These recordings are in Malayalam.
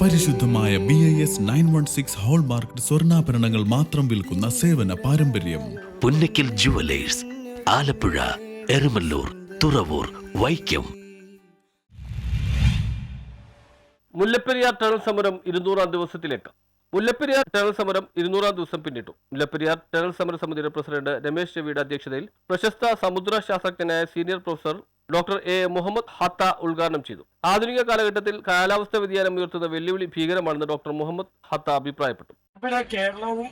പരിശുദ്ധമായ B I S nine one six hallmark സ്വർണാഭരണങ്ങൾ മാത്രം വിൽക്കുന്ന സേവന പാരമ്പര്യം. പുന്നക്കിൽ ജുവലേഴ്സ് ആലപ്പുഴ എരുമല്ലൂർ തുറവൂർ വൈക്കം. മുല്ലപ്പെരിയാർ ടണൽ സമരം ഇരുന്നൂറാം ദിവസത്തിലേക്ക്. മുല്ലപ്പെരിയാർ ടണൽ സമരം ഇരുന്നൂറാം ദിവസം പിന്നിട്ടു. മുല്ലപ്പെരിയാർ ടണൽ സമര സമിതിയുടെ പ്രസിഡന്റ് രമേശ് രവിയുടെ അധ്യക്ഷതയിൽ പ്രശസ്ത സമുദ്ര ശാസ്ത്രജ്ഞനായ senior professor doctor A. Muhammad Hatha ഉദ്ഘാടനം ചെയ്തു. ആധുനിക കാലഘട്ടത്തിൽ കാലാവസ്ഥാ വ്യതിയാനം ഉയർത്തുന്ന വെല്ലുവിളി ഭീകരമാണെന്ന് ഡോക്ടർ മുഹമ്മദ് ഹത്ത അഭിപ്രായപ്പെട്ടു. കേരളവും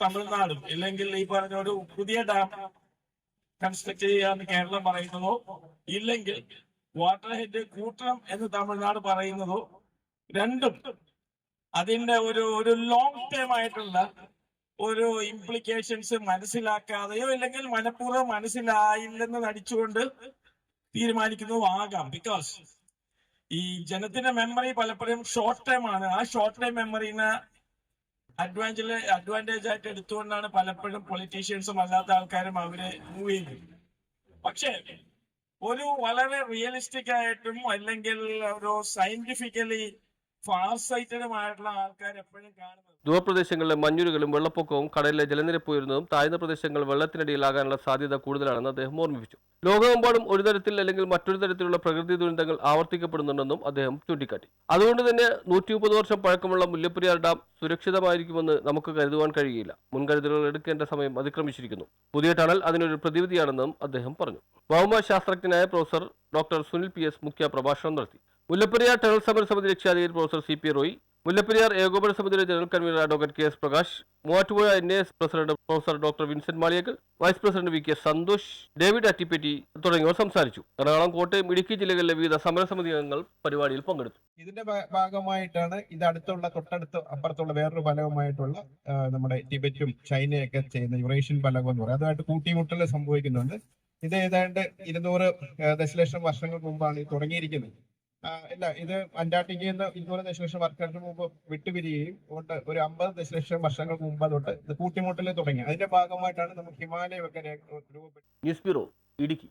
തമിഴ്നാടും അല്ലെങ്കിൽ ഈ പറഞ്ഞ ഒരു പുതിയ ഡാം കൺസ്ട്രക്ട് ചെയ്യാന്ന് കേരളം പറയുന്നതോ ഇല്ലെങ്കിൽ വാട്ടർ ഹെഡ് കൂട്ടണം എന്ന് തമിഴ്നാട് പറയുന്നതോ? രണ്ടും അതിന്റെ ഒരു ഒരു ലോങ് ടേം ആയിട്ടുള്ള ഒരു ഇംപ്ലിക്കേഷൻസ് മനസ്സിലാക്കാതെയോ ഇല്ലെങ്കിൽ മനഃപൂർവം മനസ്സിലായില്ലെന്ന് നടിച്ചുകൊണ്ട് തീരുമാനിക്കുന്നതും ആകാം ബിക്കോസ് ഈ ജനത്തിന്റെ മെമ്മറി പലപ്പോഴും ഷോർട്ട് ടൈം ആണ്. ആ ഷോർട്ട് ടൈം മെമ്മറിനെ അഡ്വാന്റേജ് അഡ്വാന്റേജ് ആയിട്ട് എടുത്തുകൊണ്ടാണ് പലപ്പോഴും പൊളിറ്റീഷ്യൻസും അല്ലാത്ത ആൾക്കാരും അവരെ മൂവ് ചെയ്യുന്നത്. പക്ഷേ ഒരു വളരെ റിയലിസ്റ്റിക് ആയിട്ടും അല്ലെങ്കിൽ ഒരു സയന്റിഫിക്കലി സൈറ്റഡുമായിട്ടുള്ള ആൾക്കാർ എപ്പോഴും കാണുന്നത്. ദൂരപ്രദേശങ്ങളിലെ മഞ്ഞുരുകളും വെള്ളപ്പൊക്കവും കടലിലെ ജലനിരപ്പ് ഉയരുന്നതും താഴ്ന്ന പ്രദേശങ്ങൾ വെള്ളത്തിനടിയിലാകാനുള്ള സാധ്യത കൂടുതലാണെന്ന് അദ്ദേഹം ഓർമ്മിപ്പിച്ചു. ലോകമെമ്പാടും ഒരു തരത്തിൽ അല്ലെങ്കിൽ മറ്റൊരു തരത്തിലുള്ള പ്രകൃതി ദുരന്തങ്ങൾ ആവർത്തിക്കപ്പെടുന്നുണ്ടെന്നും അദ്ദേഹം ചൂണ്ടിക്കാട്ടി. അതുകൊണ്ട് തന്നെ നൂറ്റി മുപ്പത് വർഷം പഴക്കമുള്ള മുല്ലപ്പെരിയാർ ഡാം സുരക്ഷിതമായിരിക്കുമെന്ന് നമുക്ക് കരുതുവാൻ കഴിയില്ല. മുൻകരുതലുകൾ എടുക്കേണ്ട സമയം അതിക്രമിച്ചിരിക്കുന്നു. പുതിയ ടണൽ അതിനൊരു പ്രതിവിധിയാണെന്നും അദ്ദേഹം പറഞ്ഞു. ഭൗമ ശാസ്ത്രജ്ഞനായ professor doctor Sunil P S മുഖ്യ പ്രഭാഷണം നടത്തി. മുല്ലപ്പെരിയാർ ടണൽ സമര സമിതി രക്ഷാധികാരി professor C P Roy Mullaperiyar ഏകോപന സമിതിയുടെ general convenor advocate K S Prakash Muvattupuzha N S president professor doctor Vincent Maliyakkal vice president V K Santhosh David Attippatti തുടങ്ങിയവർ സംസാരിച്ചു. എറണാകുളം കോട്ടയം ഇടുക്കി ജില്ലകളിലെ വിവിധ സമര സമിതി അംഗങ്ങൾ പരിപാടിയിൽ പങ്കെടുത്തു. ഇതിന്റെ ഭാഗമായിട്ടാണ് ഇത് അടുത്തുള്ള തൊട്ടടുത്ത് അപ്പുറത്തുള്ള വേറൊരു ഫലകമായിട്ടുള്ള നമ്മുടെ ടിബറ്റും ചൈനയൊക്കെ ചെയ്യുന്ന യുറേഷ്യൻ ഫലകം എന്ന് പറയും. അതുമായിട്ട് കൂട്ടിമുട്ടൽ സംഭവിക്കുന്നുണ്ട്. ഇത് ഏതാണ്ട് ഇരുന്നൂറ് ദശലക്ഷം വർഷങ്ങൾക്ക് മുമ്പാണ് തുടങ്ങിയിരിക്കുന്നത്. ഇല്ല ഇത് അന്റാർട്ടിക്കയിൽ നിന്ന് ഇരുന്നൂറ് ദശലക്ഷം വർഷങ്ങൾക്ക് മുമ്പ് വിട്ടുപിരിയുകയും അതുകൊണ്ട് ഒരു അമ്പത് ദശലക്ഷം വർഷങ്ങൾക്ക് മുമ്പ് തൊട്ട് ഇത് കൂട്ടിമുട്ടൽ തുടങ്ങി. അതിന്റെ ഭാഗമായിട്ടാണ് നമുക്ക് ഹിമാലയമൊക്കെ രേ- രൂപപ്പെട്ടത് ന്യൂസ് ബ്യൂറോ ഇടുക്കി.